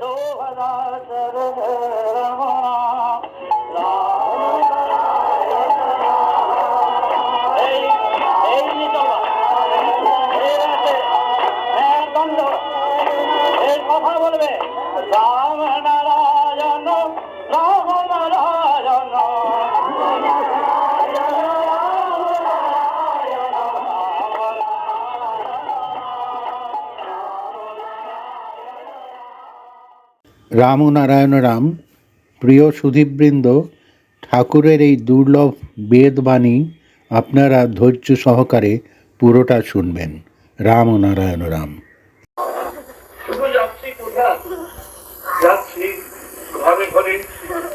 रोहाल রাম নারায়ণ রাম, প্রিয় সুধীবৃন্দ, ঠাকুরের এই দুর্লভ বেদবাণী আপনারা ধৈর্য সহকারে পুরোটা শুনবেন। রাম। নারায়ণ রাম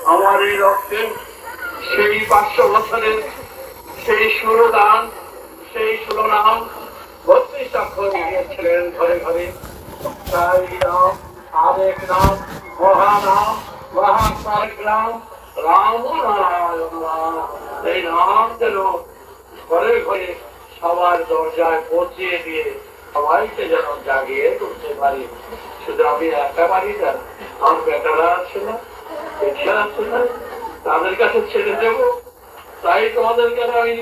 আমার এই রক্তে সেই পাঁচশো বছরের সেই সুরদান সেই সুরনাম বত্রিশ অক্ষর ঘরে ঘরে। তাই নাম আরেক তাদের কাছে ছেড়ে দেব তাই তোমাদের কাছে আমি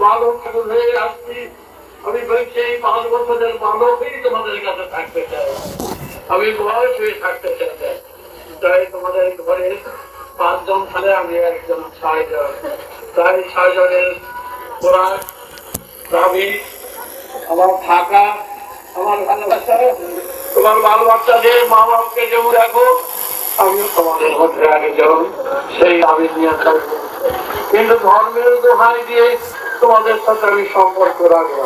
বালক ঠাকুর হয়ে আসছি আমি এই পাঁচ তোমাদের কাছে থাকতে চাই আমি বয়স হয়ে থাকতে চাই। তাই তোমাদের ঘরে পাঁচজন আমি একজন ছয়জনের কোরআন দাবি, আমার থাকা, আমার ভালোবাসা, তোমার বাল বাচ্চাদের মা বাপকে যেমন রাখো, আমিও তোমাদের একজন, সেই আমি নিয়ে থাকব। কিন্তু ধর্মের দোহাই দিয়ে তোমাদের সাথে আমি সম্পর্ক রাখব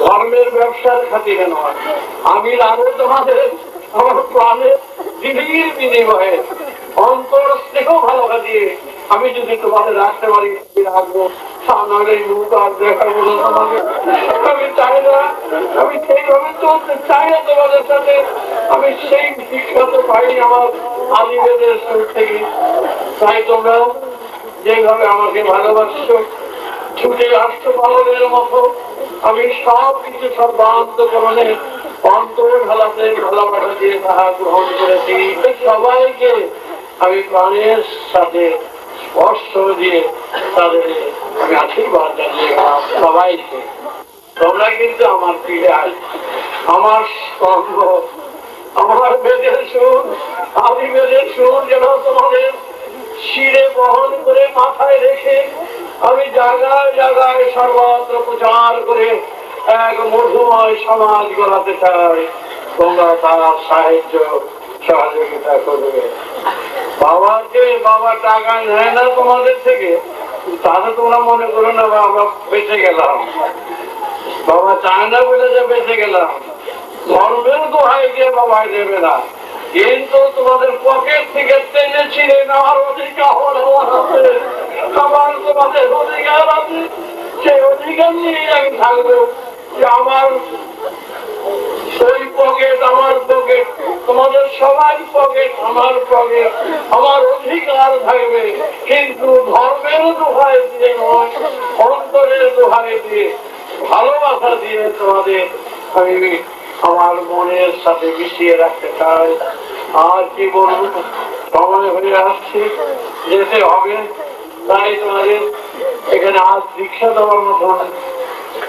ধর্মের ব্যবসার খাতিরে নয়, আমি রাখব তোমাদের, আমার প্রাণের দিদির বিনিময়ে অন্তর স্নেহ ভালোবাসা। দিয়ে আমি যদি তোমাদের রাখতে পারি রাখব। যেভাবে আমাকে ভালোবাসছো, ছুটে রাষ্ট্র পালনের মতো। আমি সব কিছু সর্বান্তকরণে আমি আমার বেদের সুর, আমি বেদের সুর যেন তোমাদের শিরে বহন করে মাথায় রেখে আমি জায়গায় জায়গায় সর্বত্র প্রচার করে এক মধুময় সমাজ গড়াতে চাই। তোমরা তার সাহায্য, সহযোগিতা করবে। বাবাকে বাবা টাকা নেয় না তোমাদের থেকে, তাহলে তোমরা মনে করো না বাবা বেঁচে গেলাম। বাবা চায় না বলে যে বেঁচে গেলাম। ধর্মের দোহাই দিয়ে বাবাই দেবে না। কিন্তু তোমাদের পকেট থেকে টেনে ছিঁড়ে নেওয়ার অধিকার আছে তোমাদের অধিকার আছে, সেই অধিকার নিয়ে আমি থাকব। আমার তোমাদের সবাই পকেট আমার পকেট আমার অধিকার থাকবে। কিন্তু ধর্মের দিয়ে নয়, অন্তরের দিয়ে ভালোবাসা দিয়ে তোমাদের আমি আমার মনের সাথে মিশিয়ে রাখতে চাই। আর কি বলব? সময় হয়ে আসছে, যেতে হবে। তাই তোমাদের এখানে আজ দীক্ষা দেওয়ার মতন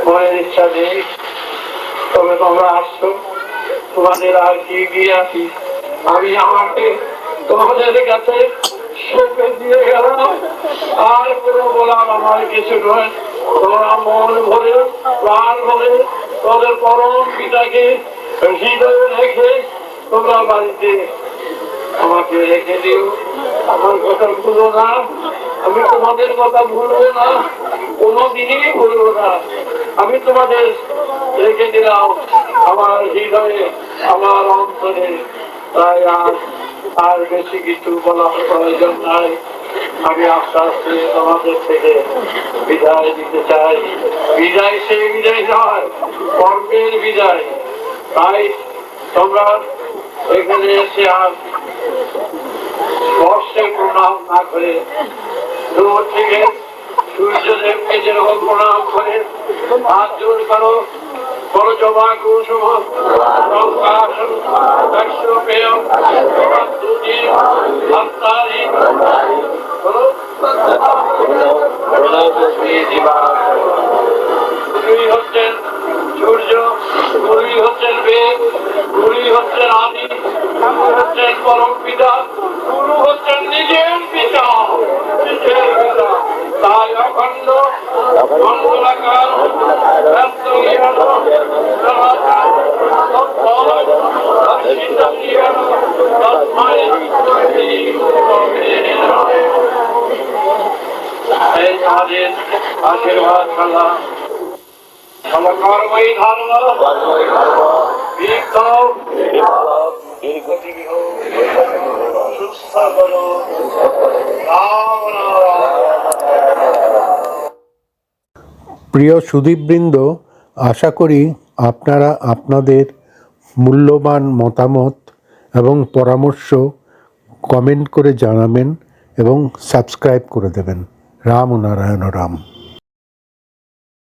মনের ইচ্ছা নেই তবে তোমরা আসছো। তোমাদের আর কি দিয়ে আমি আমাকে তোমাদের কাছে পরম পিতাকে রেখে তোমরা বাড়িতে আমাকে রেখে দিও। আমার কথা ভুলো না। আমি তোমাদের কথা ভুলবো না। কোনোদিনই ভুলবো না। আমি তোমাদের রেখে দিলাম আমার হৃদয়ে, আমার অন্তরে। তাই আর আর বেশি কিছু বলার প্রয়োজন নাই। আমি আস্তে আস্তে তোমাদের থেকে বিদায় দিতে চাই। বিদায় সেই বিদায় নয়, কর্মের বিদায়। তাই তোমরা এখানে এসে আর স্পর্শে প্রণাম না করে দূর থেকে সূর্যদেবকে যেরকম প্রণাম করে জোর করো হচ্ছেন সূর্য গুরুই হচ্ছেন বেদ গুরুই হচ্ছেন আদি ঠাকুর হচ্ছেন পরম পিতা গুরু হচ্ছেন নিজের পিতা নিজের পিতা। তাই অখণ্ড তাদের আশীর্বাদ খেলা সমকর্মই ধর্ম। বিক্ষোভ সুস্থ করো রাম প্রিয় সুদীপবৃন্দ আশা করি আপনারা আপনাদের মূল্যবান মতামত এবং পরামর্শ কমেন্ট করে জানাবেন এবং সাবস্ক্রাইব করে দেবেন। রাম ও নারায়ণ রাম